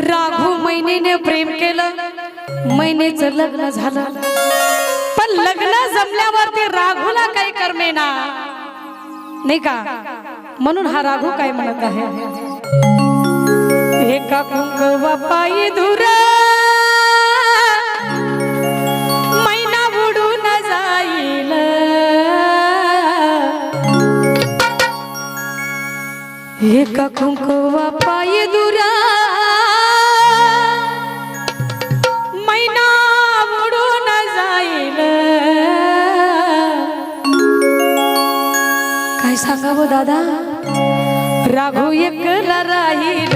राघू मैनीने प्रेम केलं. मैनेचं लग्न झालं. पण लग्न जमल्यावरती राघूला काही करमेना नाही का? म्हणून हा राघू काय म्हणत आहे? एका कुंकवा पायी दूर मैना बुडून जाईल. एका कुंकवा पाय दुरा सांगावं दादा? राघू एकला राहील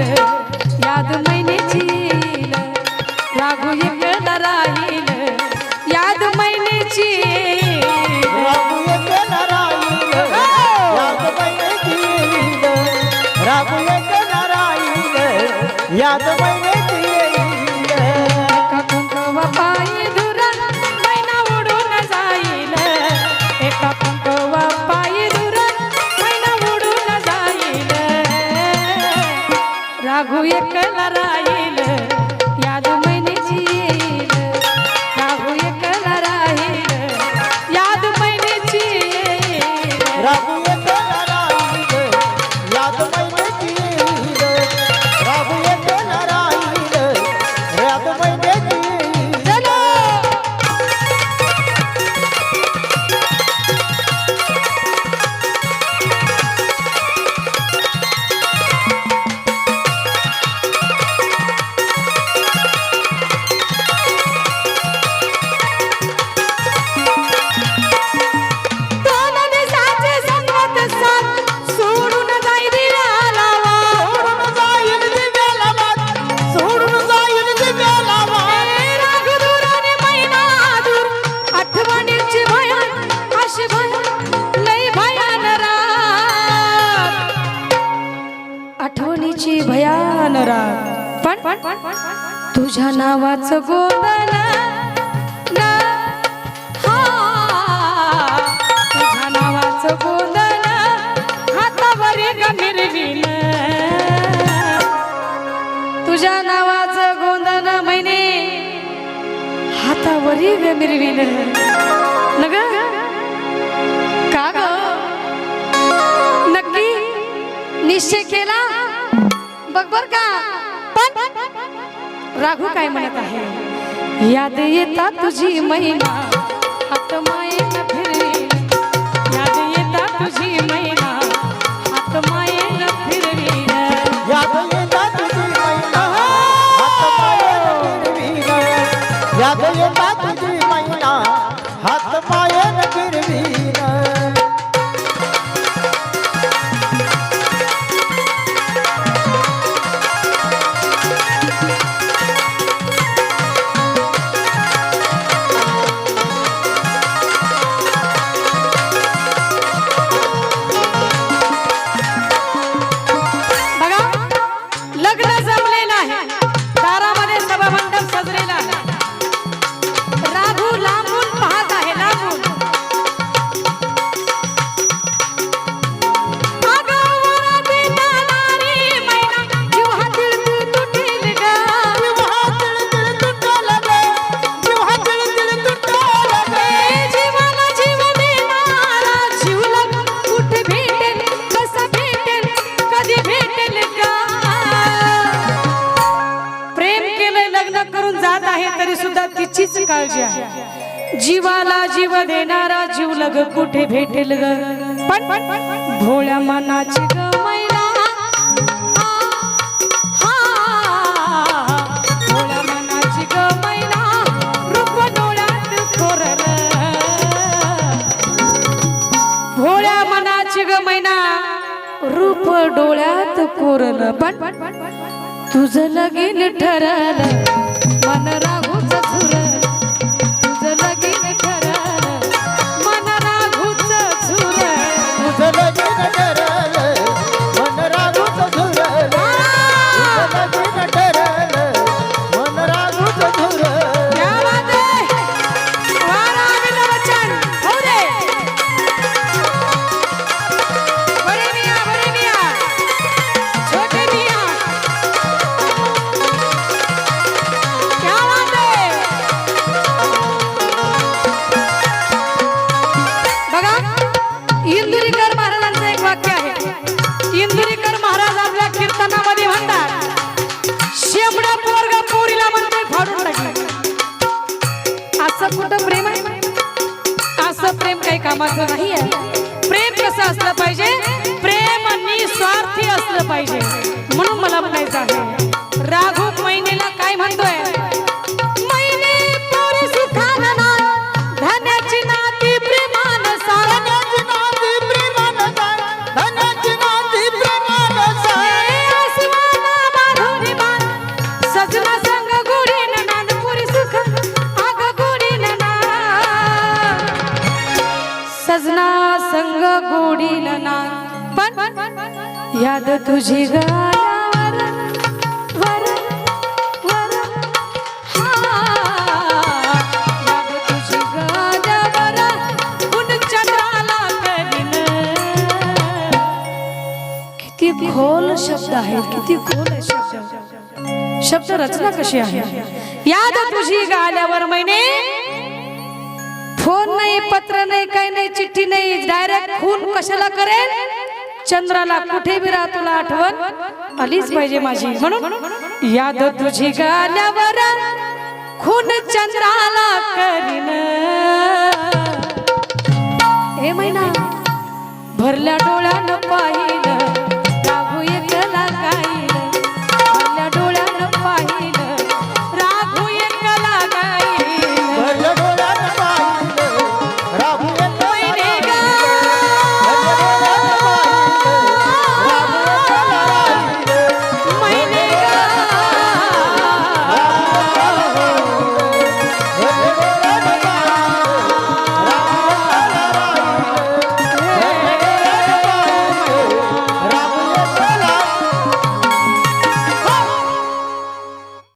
याद महिन्याची येईल. राघू एकला राहील याद महिन्याची राघू एक नारायण याद महिन्याची याद महिन्याची रात पण तुझ्या नावाचं हा. तुझ्या नावाचं गोंधळ हातावरी गमिरविल तुझ्या नावाचं गोंधळ महिने हातावरी गमिरविल नग? का ग? नक्की निश्चय केला? बघ बर का. पण राघू काय म्हणत आहे? याद येता तुझी महिना हात मायेन जीवाला जीव देणारा जीव लग कुठे भेटेल ग? पण भोळ्या मनाची ग मैना भोळ्या मनाची ग मैना रूप डोळ्यात कोरलं. भोळ्या मनाची ग मैना. रूप डोळ्यात कोरल. पण तुझं लगीन ठरलं. कामाचं नाही आहे. प्रेम कसं असलं पाहिजे? प्रेम निस्वार्थी असलं पाहिजे. म्हणून मला म्हणायचं आहे संग पण याद तुझी गाण्यावर वर वर. याद तुझी गाण्यावर ऊन चंद्राला करीन. किती खोल शब्द आहेत किती खोल शब्द. शब्द रचना कशी आहे? याद तुझी गाल्यावर महिने फोन नाही पत्र नाही काही नाही चिठ्ठी नाही डायरेक्ट खून कशाला करेल चंद्राला कुठे बी राहा तुला आठवण? आलीच पाहिजे माझी. म्हणून याद तुझी गाल्यावर खून चंद्राला करीन. हे महिना भरल्या पाहिलं